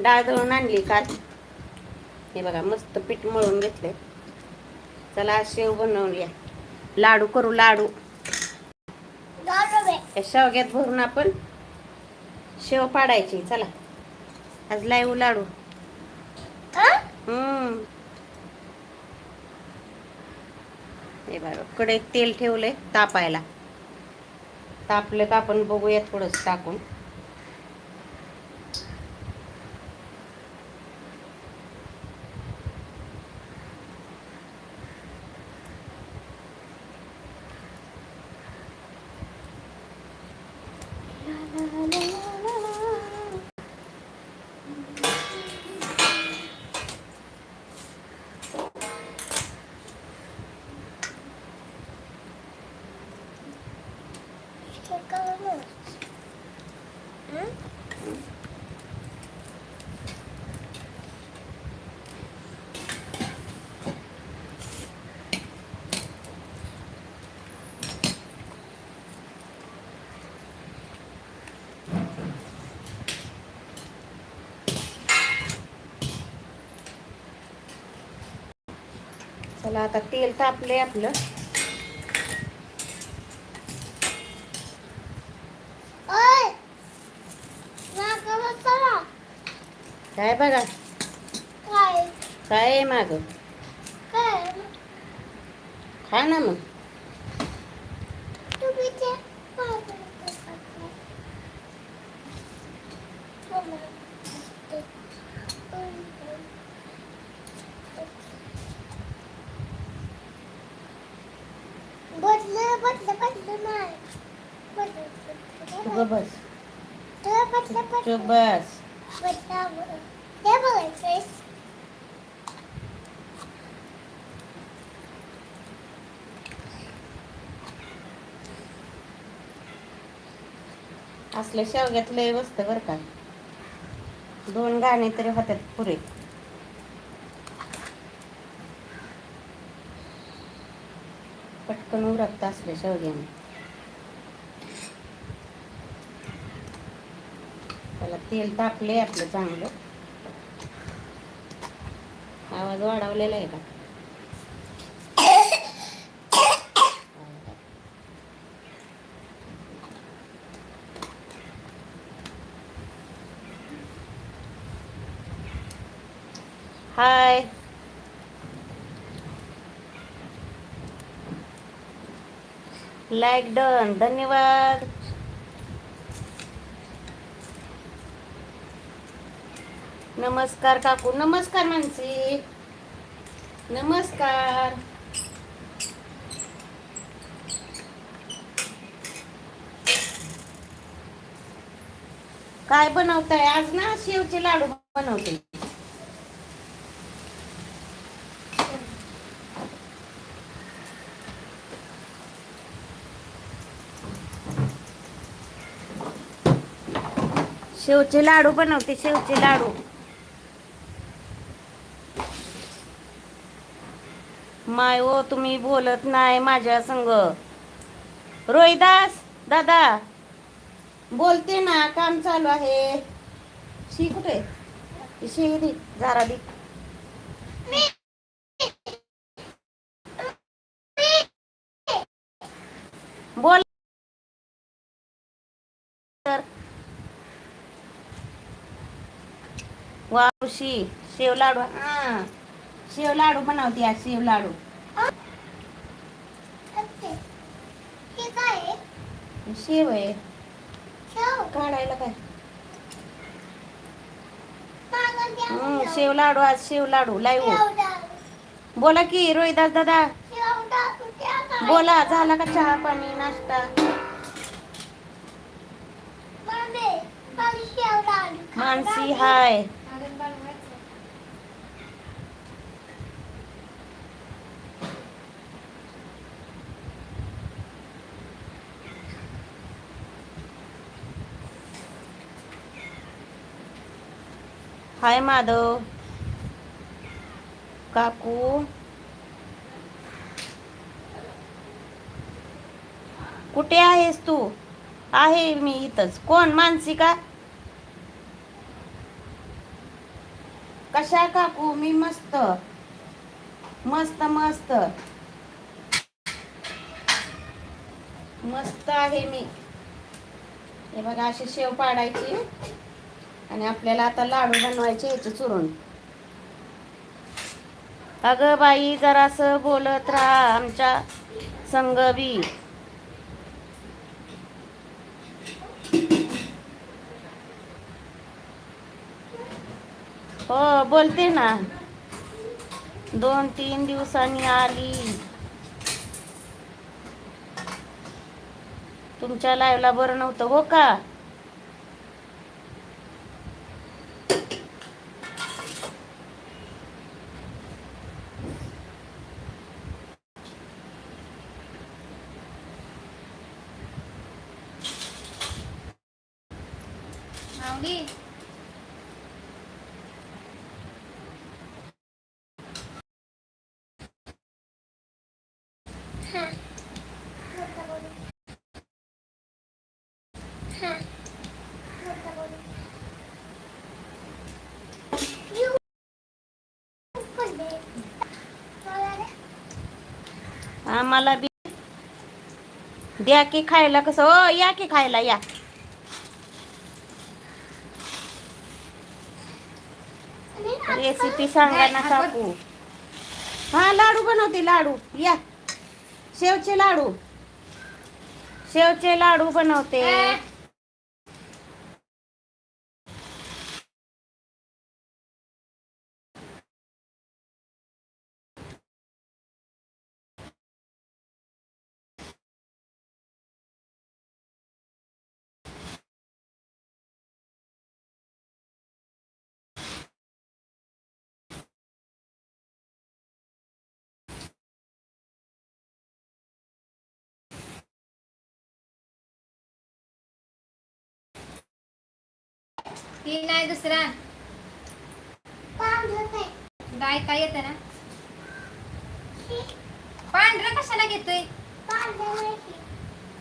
डाळ दळून आणली काल. हे बघा मस्त पीठ मळून घेतले चला आज शेव बनवूया. लाडू करू लाडू. शेवग्यात भरून आपण शेव पाडायची. चला. आज लाईव लाडू. हम्म. हे बघा कडे तेल ठेवलंय तापायला. तापलं का आपण बघूया थोडंसं टाकून. चला आता तेल तापलंय आपलं काय बघा? काय? आहे माग? खा ना मग. बस. बस. असले हे बघायचंय असलं शेवग्यात लय वस्त बर का. दोन गाणे तरी होत्यात पुरे. पटकन उरकता असले शेवग्याने. तेल तापले आपलं चांगलं. आवाज वाढवलेला आहे का? हाय. लाईक डन धन्यवाद. नमस्कार काकू नमस्कार मानसी. नमस्कार. काय बनवताय? आज ना शेवचे लाडू बनवते. शेवचे लाडू बनवते शेवचे लाडू. माय ओ तुम्ही बोलत नाही माझ्या संग. रोहिदास दादा बोलते ना काम चालू आहे. शी कुठे? शी दे झारा बोल. वाशी शेव लाडू हा. शेव लाडू बनवते आज शेव लाडू शेव आहे काढायला काय हम्म, शेव लाडू आज शेव लाडू लाईव ठेव द्या. बोला की रोहिदास दादा? बोला झाला का चहा पाणी नाश्ता. मानसी हाय हाय माधव. काकू. कुठे आहेस तू? आहे मी इथंच. कोण? मानसी का कशा काकू? मी मस्त. मस्त मस्त. मस्त आहे मी. हे बघा अशी शेव पाडायची. आणि आपल्याला आता लाडू बनवायचे ह्याचे चुरून. अगं बाई जरासं बोलत राहा आमच्या संगवी हो बोलते ना. दोन तीन दिवसांनी आली. तुमच्या लाईव्हला बरं नव्हतं हो का? माऊली मला आम्हाला बी द्या की खायला कसं? हो या की खायला या आणि आता रेसिपी सांगा ना काकू. हा लाडू बनवते लाडू. या. शेवचे लाडू. शेवचे लाडू बनवते. ती नाही दुसरा. गाय काय येतं ना? पांढरा कशाला घेतोय?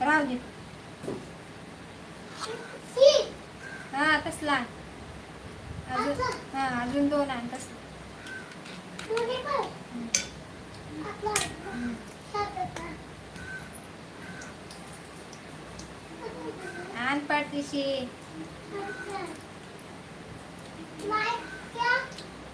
राहू दे. हा. तसला. अजून हा अजून दोन आण तसला. आण पाठीशी नाही क्या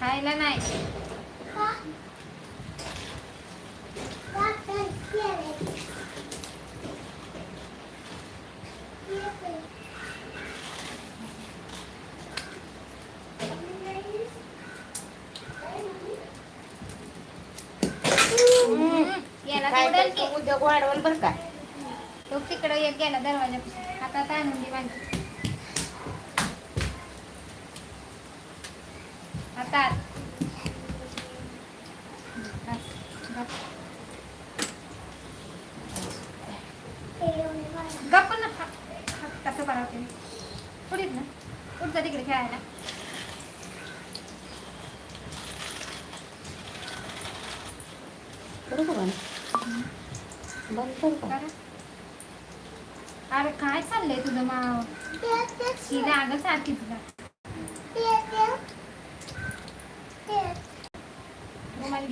खायला नाही. उद्योग वाढवल बर का? तो तिकडं एक गेला दरवाजा हातात आणून दे माझी बस. गप्प ना. कसं करावं पुढेच ना. तिकडे खेळायला. अरे काय चाललंय तुझं माव? सारखी तुला. Roman